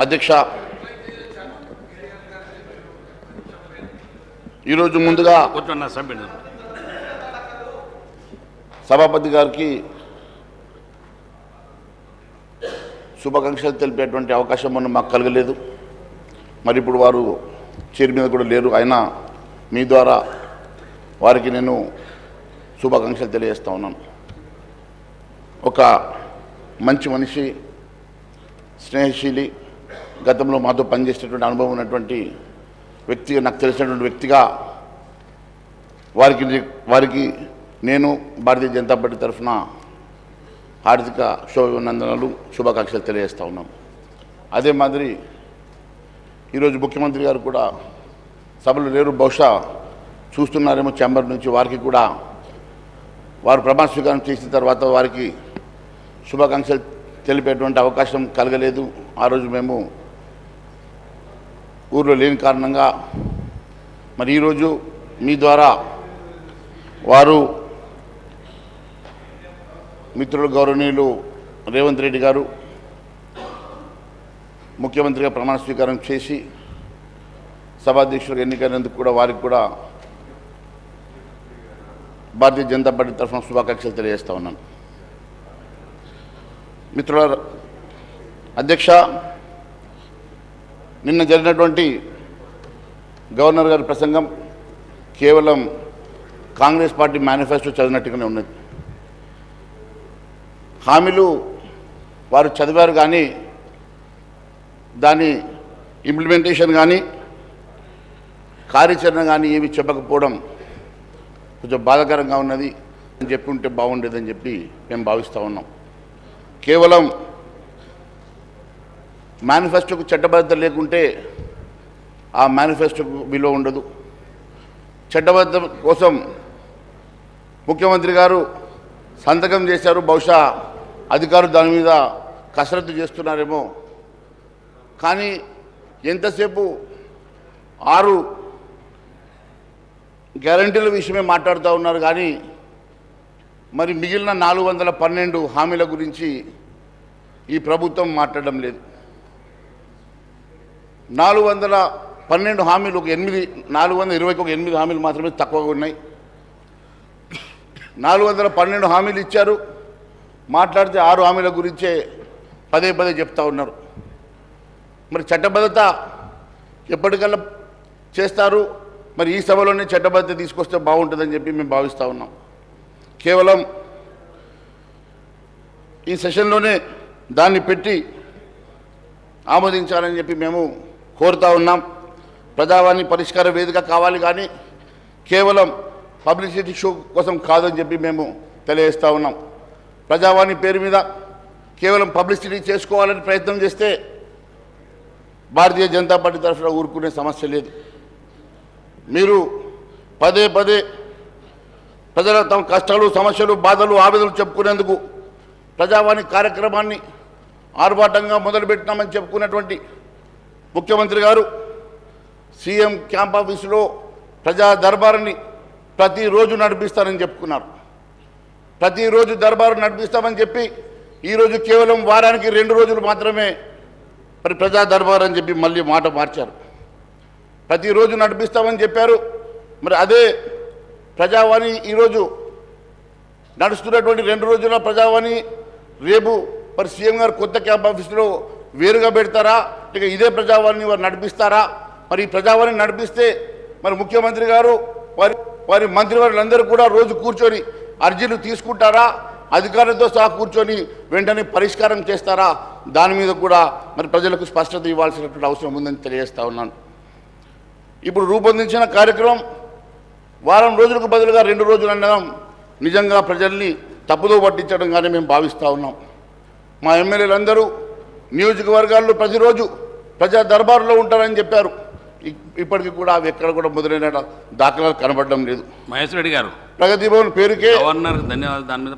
అధ్యక్ష. ఈరోజు ముందుగా సభాపతి గారికి శుభాకాంక్షలు తెలిపేటువంటి అవకాశం మొన్న మాకు కలగలేదు. మరి ఇప్పుడు వారు చైర్ మీద కూడా లేరు. అయినా మీ ద్వారా వారికి నేను శుభాకాంక్షలు తెలియజేస్తా ఉన్నాను. ఒక మంచి మనిషి స్నేహశీలి గతంలో మాతో పనిచేసినటువంటి అనుభవం ఉన్నటువంటి వ్యక్తిగా నాకు తెలిసినటువంటి వ్యక్తిగా వారికి వారికి నేను భారతీయ జనతా పార్టీ తరఫున హార్దిక శుభాభినందనలు శుభాకాంక్షలు తెలియజేస్తా ఉన్నాం. అదే మాదిరి ఈరోజు ముఖ్యమంత్రి గారు కూడా సభలు లేరు బహుశా చూస్తున్నారేమో ఛాంబర్ నుంచి వారికి కూడా. వారు ప్రమాణ స్వీకారం చేసిన తర్వాత వారికి శుభాకాంక్షలు తెలిపేటువంటి అవకాశం కలగలేదు. ఆ రోజు మేము ఊర్లో లేని కారణంగా మరి ఈరోజు మీ ద్వారా వారు మిత్రులు గౌరవనీయులు రేవంత్ రెడ్డి గారు ముఖ్యమంత్రిగా ప్రమాణ స్వీకారం చేసి సభాధ్యక్షులకు ఎన్నికైనందుకు కూడా వారికి కూడా భారతీయ జనతా పార్టీ తరఫున శుభాకాంక్షలు తెలియజేస్తా ఉన్నాను. మిత్రుల అధ్యక్ష నిన్న జరిగినటువంటి గవర్నర్ గారి ప్రసంగం కేవలం కాంగ్రెస్ పార్టీ మేనిఫెస్టో చదివినట్టుగానే ఉన్నది. హామీలు వారు చదివారు కానీ దాని ఇంప్లిమెంటేషన్ కానీ కార్యాచరణ కానీ ఏమి చెప్పకపోవడం కొంచెం బాధాకరంగా ఉన్నది. అని చెప్పి ఉంటే బాగుండేదని చెప్పి మేము భావిస్తూ ఉన్నాం. కేవలం మేనిఫెస్టోకు చట్టబద్ధత లేకుంటే ఆ మేనిఫెస్టోకు విలువ ఉండదు. చట్టబద్ధ కోసం ముఖ్యమంత్రి గారు సంతకం చేశారు. బహుశా అధికారులు దాని మీద కసరత్తు చేస్తున్నారేమో. కానీ ఎంతసేపు ఆరు గ్యారంటీల విషయమే మాట్లాడుతూ ఉన్నారు. కానీ మరి మిగిలిన నాలుగు వందల పన్నెండు హామీల గురించి ఈ ప్రభుత్వం మాట్లాడడం లేదు. నాలుగు వందల పన్నెండు హామీలు ఒక ఎనిమిది నాలుగు వందల ఇరవైకి ఒక ఎనిమిది హామీలు మాత్రమే తక్కువగా ఉన్నాయి. నాలుగు వందల పన్నెండు హామీలు ఇచ్చారు. మాట్లాడితే ఆరు హామీల గురించే పదే పదే చెప్తా ఉన్నారు. మరి చట్టబద్ధత ఎప్పటికల్లా చేస్తారు? మరి ఈ సభలోనే చట్టబద్ధత తీసుకొస్తే బాగుంటుందని చెప్పి మేము భావిస్తూ ఉన్నాం. కేవలం ఈ సెషన్లోనే దాన్ని పెట్టి ఆమోదించాలని చెప్పి మేము కోరుతా ఉన్నాం. ప్రజావాణి పరిష్కార వేదిక కావాలి కానీ కేవలం పబ్లిసిటీ షో కోసం కాదని చెప్పి మేము తెలియజేస్తూ ఉన్నాం. ప్రజావాణి పేరు మీద కేవలం పబ్లిసిటీ చేసుకోవాలని ప్రయత్నం చేస్తే భారతీయ జనతా పార్టీ తరఫున ఊరుకునే సమస్య లేదు. మీరు పదే పదే ప్రజల తమ కష్టాలు సమస్యలు బాధలు ఆవేదనలు చెప్పుకునేందుకు ప్రజావాణి కార్యక్రమాన్ని ఆర్భాటంగా మొదలుపెట్టినామని చెప్పుకున్నటువంటి ముఖ్యమంత్రి గారు సీఎం క్యాంప్ ఆఫీసులో ప్రజా దర్బారుని ప్రతిరోజు నడిపిస్తారని చెప్పుకున్నారు. ప్రతిరోజు దర్బారు నడిపిస్తామని చెప్పి ఈరోజు కేవలం వారానికి రెండు రోజులు మాత్రమే మరి ప్రజా దర్బార్ అని చెప్పి మళ్ళీ మాట మార్చారు. ప్రతిరోజు నడిపిస్తామని చెప్పారు. మరి అదే ప్రజావాణి ఈరోజు నడుస్తున్నటువంటి రెండు రోజుల ప్రజావాణి రేపు మరి సీఎం గారు కొత్త క్యాంప్ ఆఫీసులో వేరుగా పెడతారా? ఇక ఇదే ప్రజావాణిని వారు నడిపిస్తారా? మరి ఈ ప్రజావాణి నడిపిస్తే మరి ముఖ్యమంత్రి గారు వారి వారి మంత్రివర్యులందరూ కూడా రోజు కూర్చొని అర్జీలు తీసుకుంటారా? అధికారులతో సహా కూర్చొని వెంటనే పరిష్కారం చేస్తారా? దాని మీద కూడా మరి ప్రజలకు స్పష్టత ఇవ్వాల్సినటువంటి అవసరం ఉందని తెలియజేస్తా ఉన్నాను. ఇప్పుడు రూపొందించిన కార్యక్రమం వారం రోజులకు బదులుగా రెండు రోజులు అనడం నిజంగా ప్రజల్ని తప్పుదో పట్టించడం కానీ మేము భావిస్తూ ఉన్నాం. మా ఎమ్మెల్యేలందరూ నియోజకవర్గాల్లో ప్రతిరోజు ప్రజా దర్బారులో ఉంటారని చెప్పారు. ఇప్పటికీ కూడా అవి ఎక్కడ కూడా మొదలైన దాఖలాలు కనబడడం లేదు. మహేశ్వర రెడ్డి గారు. ప్రగతి భవన్ పేరుకే గవర్నర్ ధన్యవాదాలు. దాని మీద